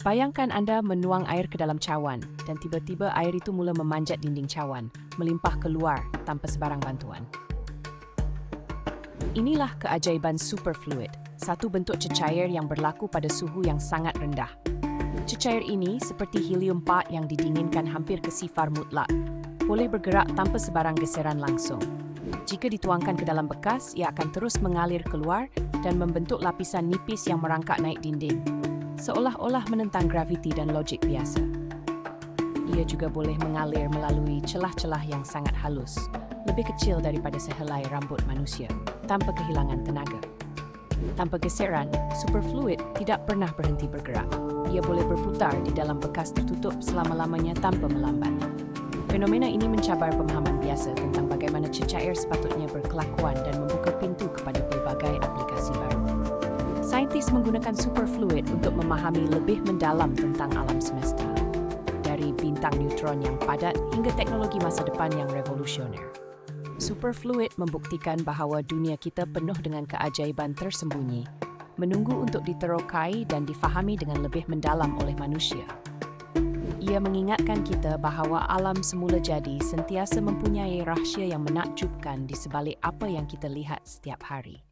Bayangkan anda menuang air ke dalam cawan dan tiba-tiba air itu mula memanjat dinding cawan, melimpah keluar tanpa sebarang bantuan. Inilah keajaiban superfluid, satu bentuk cecair yang berlaku pada suhu yang sangat rendah. Cecair ini, seperti helium 4 yang didinginkan hampir ke sifar mutlak, boleh bergerak tanpa sebarang geseran langsung. Jika dituangkan ke dalam bekas, ia akan terus mengalir keluar dan membentuk lapisan nipis yang merangkak naik dinding seolah-olah menentang graviti dan logik biasa. Ia juga boleh mengalir melalui celah-celah yang sangat halus, lebih kecil daripada sehelai rambut manusia, tanpa kehilangan tenaga. Tanpa geseran, superfluid tidak pernah berhenti bergerak. Ia boleh berputar di dalam bekas tertutup selama-lamanya tanpa melambat. Fenomena ini mencabar pemahaman biasa tentang bagaimana cecair sepatutnya berkelakuan dan membuka Saintis menggunakan superfluid untuk memahami lebih mendalam tentang alam semesta. Dari bintang neutron yang padat hingga teknologi masa depan yang revolusioner. Superfluid membuktikan bahawa dunia kita penuh dengan keajaiban tersembunyi, menunggu untuk diterokai dan difahami dengan lebih mendalam oleh manusia. Ia mengingatkan kita bahawa alam semula jadi sentiasa mempunyai rahsia yang menakjubkan di sebalik apa yang kita lihat setiap hari.